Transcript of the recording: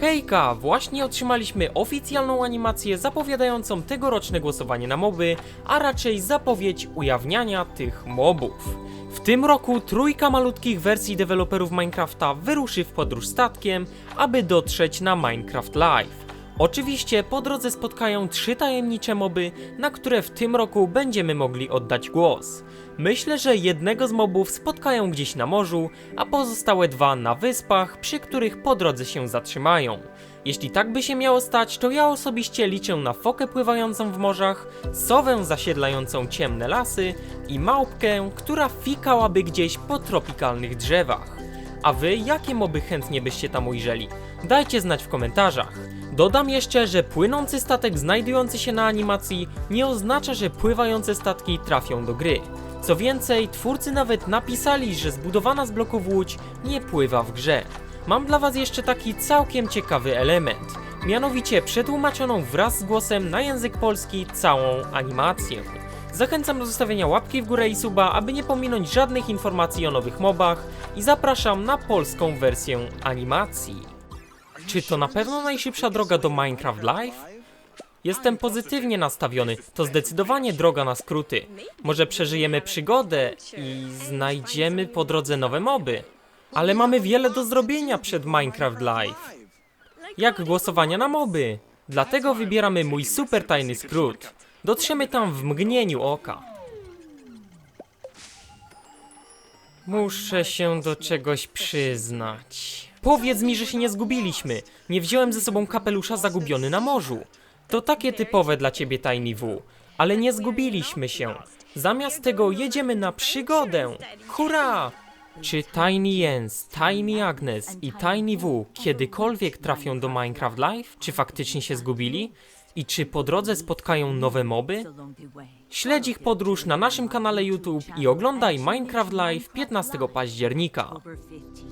Hejka! Właśnie otrzymaliśmy oficjalną animację zapowiadającą tegoroczne głosowanie na moby, a raczej zapowiedź ujawniania tych mobów. W tym roku trójka malutkich wersji deweloperów Minecrafta wyruszy w podróż statkiem, aby dotrzeć na Minecraft Live. Oczywiście po drodze spotkają trzy tajemnicze moby, na które w tym roku będziemy mogli oddać głos. Myślę, że jednego z mobów spotkają gdzieś na morzu, a pozostałe dwa na wyspach, przy których po drodze się zatrzymają. Jeśli tak by się miało stać, to ja osobiście liczę na fokę pływającą w morzach, sowę zasiedlającą ciemne lasy i małpkę, która fikałaby gdzieś po tropikalnych drzewach. A wy jakie moby chętnie byście tam ujrzeli? Dajcie znać w komentarzach. Dodam jeszcze, że płynący statek znajdujący się na animacji nie oznacza, że pływające statki trafią do gry. Co więcej, twórcy nawet napisali, że zbudowana z bloków łódź nie pływa w grze. Mam dla was jeszcze taki całkiem ciekawy element. Mianowicie przetłumaczoną wraz z głosem na język polski całą animację. Zachęcam do zostawienia łapki w górę i suba, aby nie pominąć żadnych informacji o nowych mobach i zapraszam na polską wersję animacji. Czy to na pewno najszybsza droga do Minecraft Live? Jestem pozytywnie nastawiony, to zdecydowanie droga na skróty. Może przeżyjemy przygodę i znajdziemy po drodze nowe moby. Ale mamy wiele do zrobienia przed Minecraft Live. Jak głosowania na moby. Dlatego wybieramy mój super tajny skrót. Dotrzemy tam w mgnieniu oka. Muszę się do czegoś przyznać. Powiedz mi, że się nie zgubiliśmy. Nie wziąłem ze sobą kapelusza zagubiony na morzu. To takie typowe dla ciebie Tiny W. Ale nie zgubiliśmy się. Zamiast tego jedziemy na przygodę. Hurra! Czy Tiny Jens, Tiny Agnes i Tiny W kiedykolwiek trafią do Minecraft Live? Czy faktycznie się zgubili? I czy po drodze spotkają nowe moby? Śledź ich podróż na naszym kanale YouTube i oglądaj Minecraft Live 15 października. Over 50.